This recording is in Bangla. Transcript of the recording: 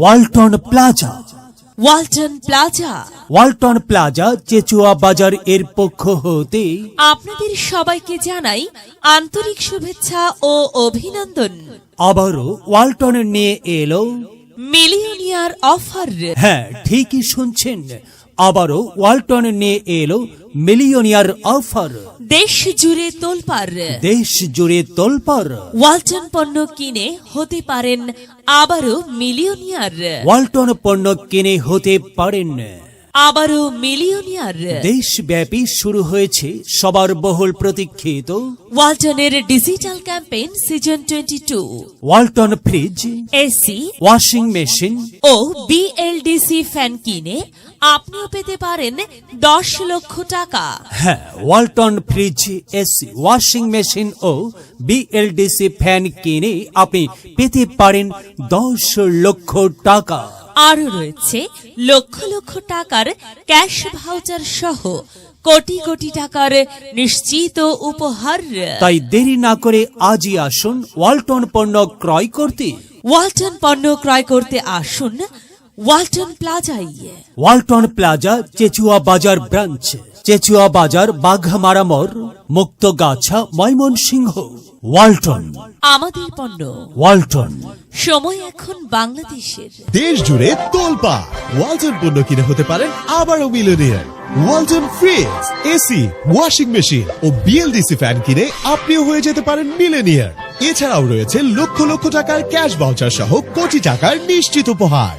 Walton plaza Walton plaza Walton plaza Chechua বাজার এর পক্ষ হতে। আপনাদের সবাইকে জানাই আন্তরিক শুভেচ্ছা ও অভিনন্দন। আবারও ওয়ালটন নিয়ে এলো। মিলিয়নিয়ার অফার হ্যাঁ ঠিকই শুনছেন। আবারও ওয়ালটন নিয়ে এলো মিলিয়নিয়ার অফার। দেশ জুড়ে তোলপার দেশ জুড়ে তোলপার ওয়ালটন পণ্য কিনে হতে পারেন আবারও মিলিয়নিয়ার ওয়ালটন পণ্য কিনে হতে পারেন। আবারও মিলিয়নিয়ার দেশব্যাপী শুরু হয়েছে সবার বহুল প্রতীক্ষিত। ওয়ালটনের digital campaign season twenty two. Walton fridge AC washing machine ও বিএলডিসি ফ্যান কিনে আপনিও পেতে পারেন দশ লক্ষ টাকা। হ্যাঁ Walton fridge AC washing machine ও বিএলডিসি ফ্যান কিনে আপনি পেতে পারেন দশ লক্ষ টাকা। আরও রয়েছে লক্ষ লক্ষ টাকার ক্যাশ ভাউচার সহ কোটি কোটি টাকার নিশ্চিত উপহার। তাই দেরি না করে আজই আসুন ওয়ালটন পণ্য ক্রয় করতে। ওয়ালটন পণ্য ক্রয় করতে আসুন ওয়ালটন প্লাজাই ওয়ালটন প্লাজা চেচুয়া বাজার ব্রাঞ্চ চেচুয়া বাজার বাঘমারা মোড় মুক্তগাছা ময়মনসিংহ ওয়ালটন আমাদের পণ্য ওয়ালটন সময় এখন বাংলাদেশের দেশ জুড়ে তোলপা ওয়ালটন পণ্য কিনে হতে পারেন আবারও millionaire. Walton fridge AC washing machine ও বিএলডিসি ফ্যান কিনে আপনিও হয়ে যেতে পারেন মিলেনিয়ার এছাড়াও রয়েছে লক্ষ লক্ষ টাকার ক্যাশ বাউচার সহ কোটি টাকার নিশ্চিত উপহার।